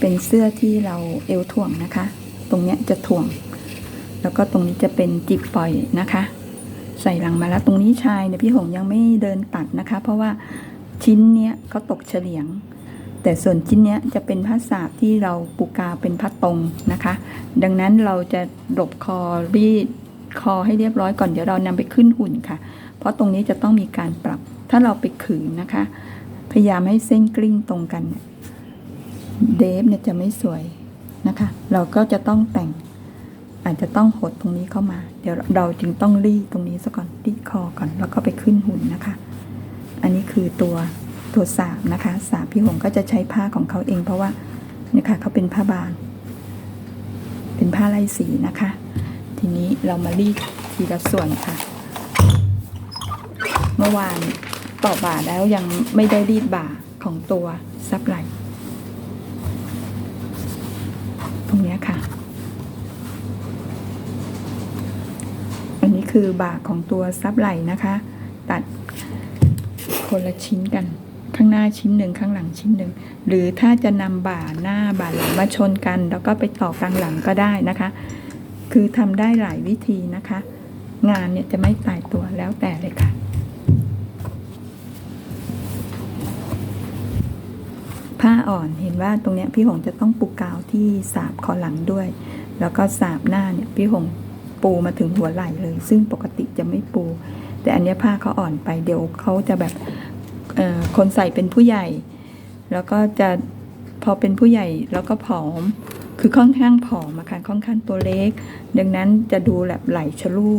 เป็นเสื้อที่เราเอวถ่วงนะคะ ตรงเนี้ยจะถ่วง แล้วก็ตรงนี้จะเป็นจิบปล่อยนะคะ ใส่หลังมาแล้วตรงนี้ชายเนี่ยพี่หงยังไม่เดินตัดนะคะ เพราะว่าชิ้นเนี้ยเขาตกเฉลียง แต่ส่วนชิ้นเนี้ยจะเป็นผ้าสาบที่เราปูกาเป็นผ้าตรงนะคะ ดังนั้นเราจะหลบคอรีดคอให้เรียบร้อยก่อนเดี๋ยวเรานำไปขึ้นหุ่นค่ะ เพราะตรงนี้จะต้องมีการปรับ ถ้าเราไปขืนนะคะ พยายามให้เส้นกลิ้งตรงกัน เดฟเนี่ยจะไม่สวยนะคะ เราก็จะต้องแต่ง อาจจะต้องหดตรงนี้เข้ามา เดี๋ยวเราจึงต้องรีดตรงนี้ซะก่อนรีดคอก่อนแล้วก็ไปขึ้นหุ่นนะคะ อันนี้คือตัวตัวสาบนะคะสาบพี่หงก็จะใช้ผ้าของเขาเอง เพราะว่านี่ค่ะเขาเป็นผ้าบาง เป็นผ้าลายสีนะคะ ทีนี้เรามารีดทีละส่วนค่ะ เมื่อวานต่อบ่าแล้วยังไม่ได้รีดบ่าของตัวซับไหล ตรงนี้ค่ะ อันนี้คือบ่าของตัวซับไหลนะคะ ตัดคนละชิ้นกัน ข้างหน้าชิ้นหนึ่งข้างหลังชิ้นหนึ่ง หรือถ้าจะนำบ่าหน้าบ่าหลังมาชนกัน แล้วก็ไปต่อกลางหลังก็ได้นะคะ คือทำได้หลายวิธีนะคะ งานเนี่ยจะไม่ตายตัวแล้วแต่เลยค่ะ ผ้าอ่อนเห็นว่าตรงเนี้ยพี่หงจะต้องปูกาวที่สาบคอหลังด้วย แล้วก็สาบหน้าเนี่ยพี่หงปูมาถึงหัวไหล่เลย ซึ่งปกติจะไม่ปู แต่อันนี้ผ้าเขาอ่อนไปเดี๋ยวเขาจะแบบคนใส่เป็นผู้ใหญ่ แล้วก็จะพอเป็นผู้ใหญ่แล้วก็ผอม คือค่อนข้างผอมอะค่ะค่อนข้างตัวเล็ก ดังนั้นจะดูแบบไหลชะลู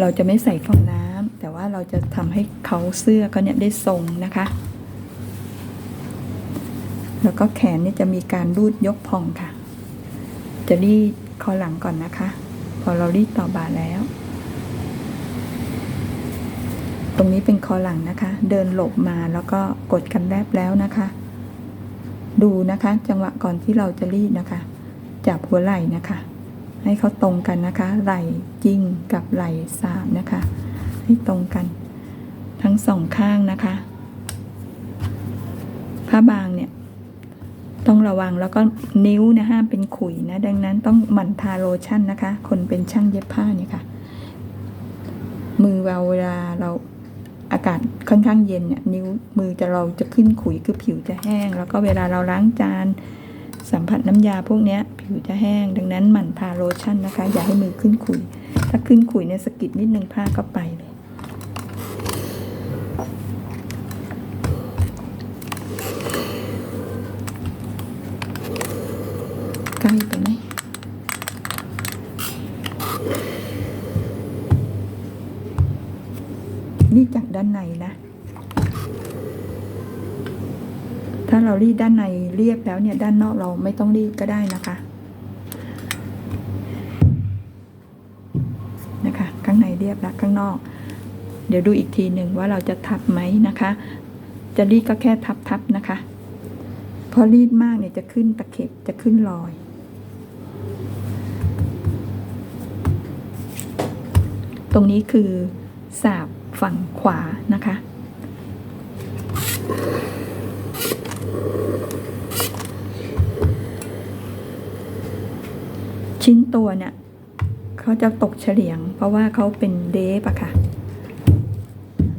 เราจะไม่ใส่ฟองน้ำแต่ว่าเราจะทำให้เขาเสื้อเขาเนี่ยได้ทรงนะคะ แล้วก็แขนนี่จะมีการรูดยกพองค่ะ จะรีดคอหลังก่อนนะคะ พอเรารีดต่อบ่าแล้ว ตรงนี้เป็นคอหลังนะคะ เดินหลบมาแล้วก็กดกันแรบแล้วนะคะ ดูนะคะ จังหวะก่อนที่เราจะรีดนะคะ จับหัวไหล่นะคะ ให้เขาตรงกันนะคะ ไหล่จริงกับไหล่สามนะคะ ให้ตรงกัน ทั้งสองข้างนะคะ ผ้าบางเนี่ย ต้องระวังแล้วก็นิ้วนะห้ามเป็นขุยนะดังนั้นต้องหมั่นทาโลชั่นนะคะ คนเป็นช่างเย็บผ้าเนี่ยค่ะ มือเราเวลาเราอากาศค่อนข้างเย็นเนี่ยนิ้วมือจะเราจะขึ้นขุยคือผิวจะแห้ง แล้วก็เวลาเราล้างจานสัมผัสน้ำยาพวกเนี้ยผิวจะแห้ง ดังนั้นหมั่นทาโลชั่นนะคะ อย่าให้มือขึ้นขุย ถ้าขึ้นขุยเนี่ยสกิดนิดนึงผ้าก็ไปเลย ใกล้ไปไหม นี่จากด้านในนะ ถ้าเรารีดด้านในเรียบแล้วเนี่ยด้านนอกเราไม่ต้องรีดก็ได้นะคะนะคะข้างในเรียบแล้วข้างนอก เดี๋ยวดูอีกทีหนึ่งว่าเราจะทับไหมนะคะ จะรีดก็แค่ทับๆนะคะพอรีดมากเนี่ยจะขึ้นตะเข็บจะขึ้นรอยตรงนี้คือสาบ ฝั่งขวานะคะ ชิ้นตัวเนี่ยเขาจะตกเฉลียง เพราะว่าเขาเป็นเดฟอะค่ะ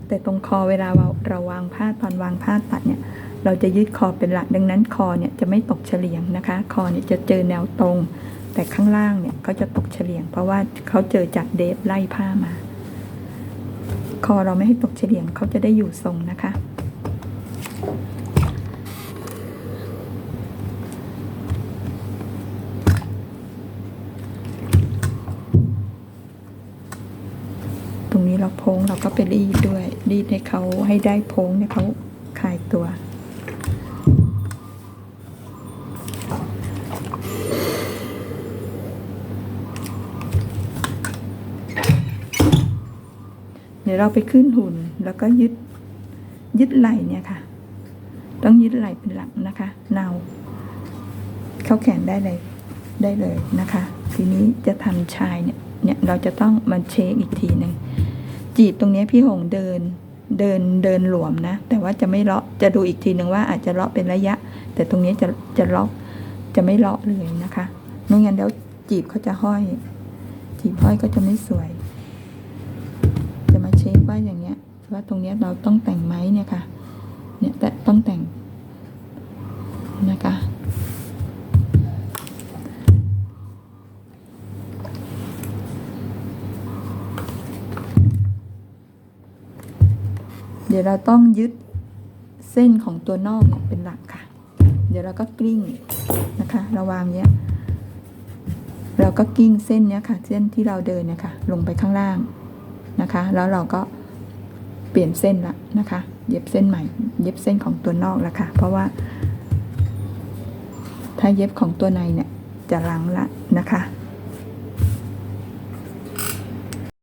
แต่ตรงคอเวลาเราเราวางผ้าตอนวางผ้าตัดเนี่ย เราจะยืดคอเป็นหลักดังนั้นคอเนี่ยจะไม่ตกเฉลียงนะคะ คอเนี่ยจะเจอแนวตรงแต่ข้างล่างเนี่ยเขาจะตกเฉลียง เพราะว่าเขาเจอจากเดฟไล่ผ้ามา คอเราไม่ให้ตกเฉลียงเขาจะได้อยู่ทรงนะคะ ตรงนี้เราโพ้งเราก็ไปรีดด้วย รีดให้เขาให้ได้โพ้งเนี่ยเขาคลายตัว ดี๋ยวเราไปขึ้นหุ่นแล้วก็ยึดยึดไหล่เนี่ยค่ะ ต้องยึดไหล่เป็นหลักนะคะเนาเข้าแขนได้เลยได้เลยนะคะ ทีนี้จะทำชายเนี่ยเนี่ยเราจะต้องมาเช็คอีกทีหนึ่งจีบตรงนี้พี่หงเดินเดินเดินหลวมนะ แต่ว่าจะไม่เลาะจะดูอีกทีหนึ่งว่าอาจจะเลาะเป็นระยะ แต่ตรงนี้จะจะเล็อกจะไม่เลาะเลยนะคะไม่งั้นแล้วจีบเขาจะห้อย จีบห้อยก็จะไม่สวย ว่าตรงนี้เราต้องแต่งไหมเนี่ยค่ะ เนี่ยแต่ต้องแต่งนะคะเดี๋ยวเราต้องยึดเส้นของตัวนอกเป็นหลักค่ะ เดี๋ยวเราก็กลิ้งนะคะเราวางเนี้ย เราก็กิ้งเส้นเนี้ยค่ะ เส้นที่เราเดินเนี่ยค่ะ ลงไปข้างล่างนะคะ แล้วเราก็ ปลี่ยนเส้นละนะคะ เย็บเส้นใหม่ เย็บเส้นของตัวนอกละค่ะ เพราะว่า ถ้าเย็บของตัวในเนี่ยจะลังละนะคะ